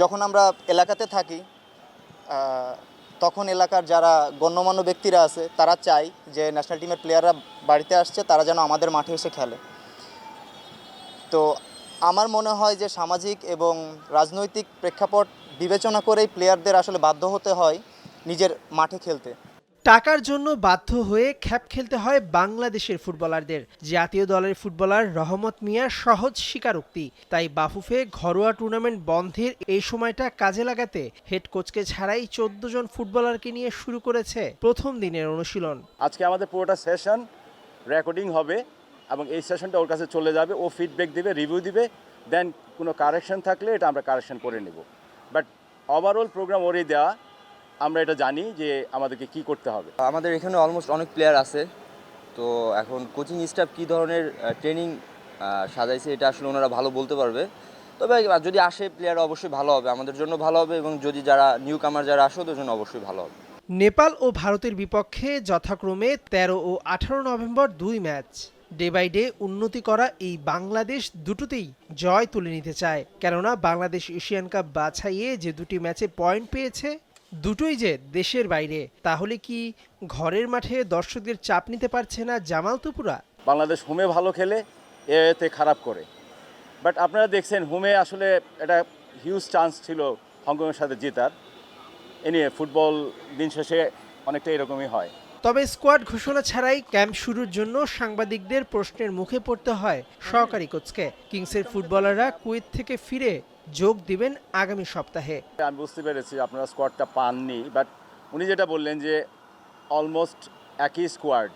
যখন আমরা এলাকাতে থাকি তখন এলাকার যারা গণ্যমান্য ব্যক্তিরা আছে, তারা চায় যে ন্যাশনাল টিমের প্লেয়াররা বাড়িতে আসছে, তারা যেন আমাদের মাঠে এসে খেলে। তো আমার মনে হয় যে সামাজিক এবং রাজনৈতিক প্রেক্ষাপট বিবেচনা করেই প্লেয়ারদের আসলে বাধ্য হতে হয় নিজের মাঠে খেলতে। টাকার জন্য বাধ্য হয়ে খ্যাপ খেলতে হয় বাংলাদেশের ফুটবলারদের। জাতীয় দলের ফুটবলার রহমত মিয়া সহজ স্বীকারোক্তি। তাই বাফুফে ঘরোয়া টুর্নামেন্ট বন্ধের এই সময়টা কাজে লাগাতে হেড কোচকে ছাড়াই চোদ্দ জন ফুটবলারকে নিয়ে শুরু করেছে প্রথম দিনের অনুশীলন। আজকে আমাদের পুরোটা সেশন রেকর্ডিং হবে এবং এই সেশনটা ওর কাছে চলে যাবে। ও ফিডব্যাক দিবে রিভিউ দিবে দেন কোনো কারেকশন থাকলে এটা আমরা কারেকশন করে নেব। বাট ওভারঅল প্রোগ্রাম ওরই দেওয়া আমরা এটা জানি যে আমাদেরকে কি করতে হবে। আমাদের এখানে অলমোস্ট অনেক প্লেয়ার আছে। তো এখন কোচিং স্টাফ কী ধরনের ট্রেনিং সাজাইছে এটা আসলে ওনারা ভালো বলতে পারবে। তবে যদি আসে প্লেয়ার অবশ্যই ভালো হবে আমাদের জন্য ভালো হবে এবং যদি যারা নিউ কামার যারা আসে ওদের জন্য অবশ্যই ভালো হবে। নেপাল ও ভারতের বিপক্ষে যথাক্রমে ১৩ ও আঠারো নভেম্বর দুই ম্যাচ। ডে বাই ডে উন্নতি করা এই বাংলাদেশ দুটোতেই জয় তুলে নিতে চায়। কেননা বাংলাদেশ এশিয়ান কাপ বাছাইয়ে যে দুটি ম্যাচে পয়েন্ট পেয়েছে দুটোই যে দেশের বাইরে, তাহলে কি ঘরের মাঠে দর্শকদের চাপ নিতে পারছে না জামাল তুপুরা বাংলাদেশ হোমে ভালো খেলে এতে খারাপ করে। বাট আপনারা দেখছেন হোমে আসলে এটা হিউজ চান্স ছিল হংকংয়ের সাথে জেতার। এ নিয়ে ফুটবল দিন শেষে অনেকটা এরকমই হয়। তবে স্কোয়াড ঘোষণা ছাড়াই ক্যাম্প শুরুর জন্য সাংবাদিকদের প্রশ্নের মুখে পড়তে হয় সহকারী কোচকে। কিংসের ফুটবলাররা কুয়েত থেকে ফিরে যোগ দিবেন আগামী সপ্তাহে। আমি বুঝতে পেরেছি আপনারা স্কোয়াডটা পাননি, বাট উনি যেটা বললেন যে অলমোস্ট একই স্কোয়াড,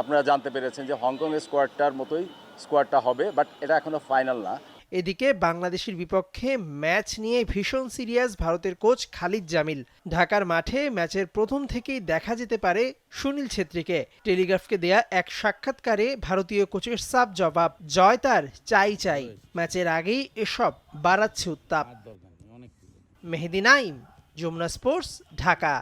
আপনারা জানতে পেরেছেন যে হংকং স্কোয়াডটার মতোই স্কোয়াডটা হবে, বাট এটা এখনও ফাইনাল না। এদিকে বাংলাদেশের বিপক্ষে ম্যাচ নিয়ে ভীষণ সিরিয়াস ভারতের কোচ খালিদ জামিল। ঢাকার মাঠে ম্যাচের প্রথম থেকেই দেখা যেতে পারে সুনীল ছেত্রীকে। টেলিগ্রাফকে দেয়া এক সাক্ষাৎকারে ভারতীয় কোচের সাব জবাব জয় তার চাই চাই। ম্যাচের আগেই এসব বাড়াচ্ছে উত্তাপ। মেহেদি নাইম যমুনা স্পোর্টস ঢাকা।